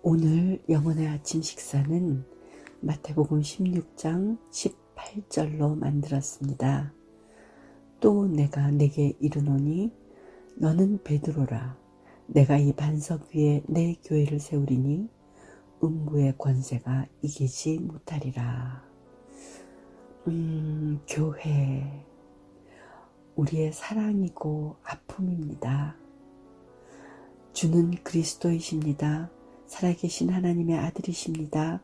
오늘 영혼의 아침 식사는 마태복음 16장 18절로 만들었습니다. 또 내가 내게 이르노니 너는 베드로라 내가 이 반석 위에 내 교회를 세우리니 음부의 권세가 이기지 못하리라. 음, 교회 우리의 사랑이고 아픔입니다. 주는 그리스도이십니다. 살아계신 하나님의 아들이십니다.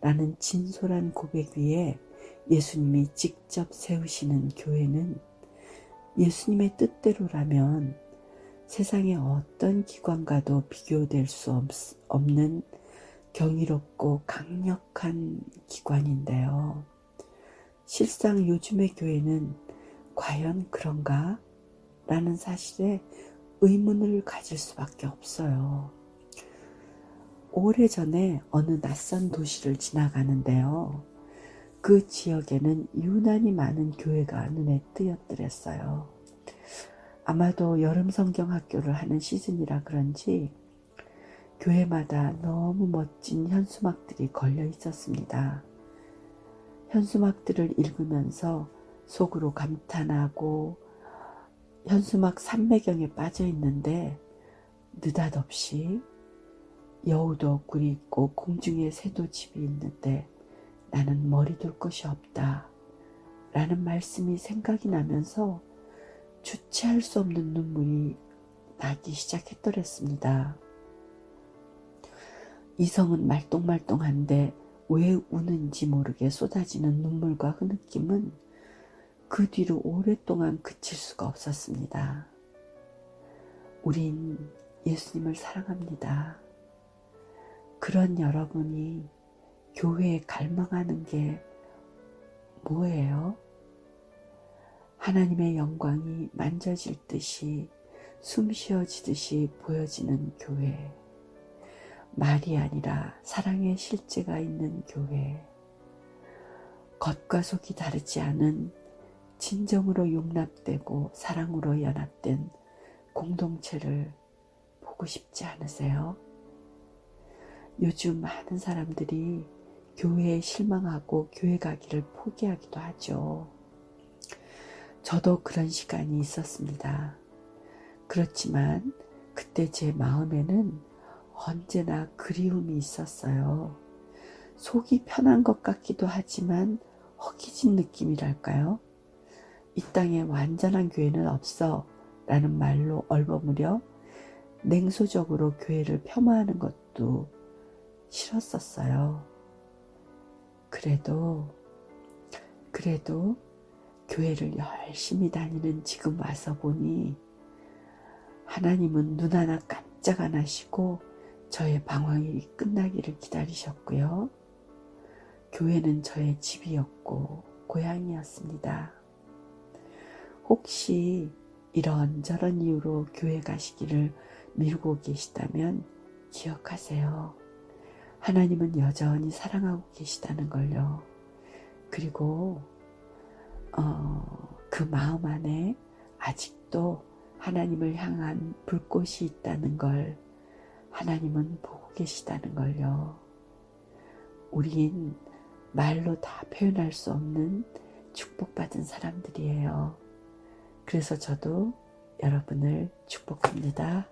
라는 진솔한 고백 위에 예수님이 직접 세우시는 교회는 예수님의 뜻대로라면 세상의 어떤 기관과도 비교될 수 없, 없는 경이롭고 강력한 기관인데요. 실상 요즘의 교회는 과연 그런가? 라는 사실에 의문을 가질 수밖에 없어요. 오래전에 어느 낯선 도시를 지나가는데요. 그 지역에는 유난히 많은 교회가 눈에 띄었더랬어요. 아마도 여름 성경 학교를 하는 시즌이라 그런지 교회마다 너무 멋진 현수막들이 걸려 있었습니다. 현수막들을 읽으면서 속으로 감탄하고 현수막 삼매경에 빠져 있는데 느닷없이 여우도 꿀이 있고 공중에 새도 집이 있는데 나는 머리 둘 곳이 없다. 라는 말씀이 생각이 나면서 주체할 수 없는 눈물이 나기 시작했더랬습니다. 이성은 말똥말똥한데 왜 우는지 모르게 쏟아지는 눈물과 흐느낌은 그 뒤로 오랫동안 그칠 수가 없었습니다. 우린 예수님을 사랑합니다. 그런 여러분이 교회에 갈망하는 게 뭐예요? 하나님의 영광이 만져질 듯이 숨 쉬어지듯이 보여지는 교회. 말이 아니라 사랑의 실제가 있는 교회. 겉과 속이 다르지 않은 진정으로 용납되고 사랑으로 연합된 공동체를 보고 싶지 않으세요? 요즘 많은 사람들이 교회에 실망하고 교회 가기를 포기하기도 하죠. 저도 그런 시간이 있었습니다. 그렇지만 그때 제 마음에는 언제나 그리움이 있었어요. 속이 편한 것 같기도 하지만 허기진 느낌이랄까요? 이 땅에 완전한 교회는 없어 라는 말로 얼버무려 냉소적으로 교회를 폄하하는 것도 싫었었어요. 그래도, 그래도 교회를 열심히 다니는 지금 와서 보니 하나님은 눈 하나 깜짝 안 하시고 저의 방황이 끝나기를 기다리셨고요. 교회는 저의 집이었고 고향이었습니다. 혹시 이런저런 이유로 교회 가시기를 미루고 계시다면 기억하세요. 하나님은 여전히 사랑하고 계시다는 걸요. 그리고 어, 그 마음 안에 아직도 하나님을 향한 불꽃이 있다는 걸 하나님은 보고 계시다는 걸요. 우린 말로 다 표현할 수 없는 축복받은 사람들이에요. 그래서 저도 여러분을 축복합니다.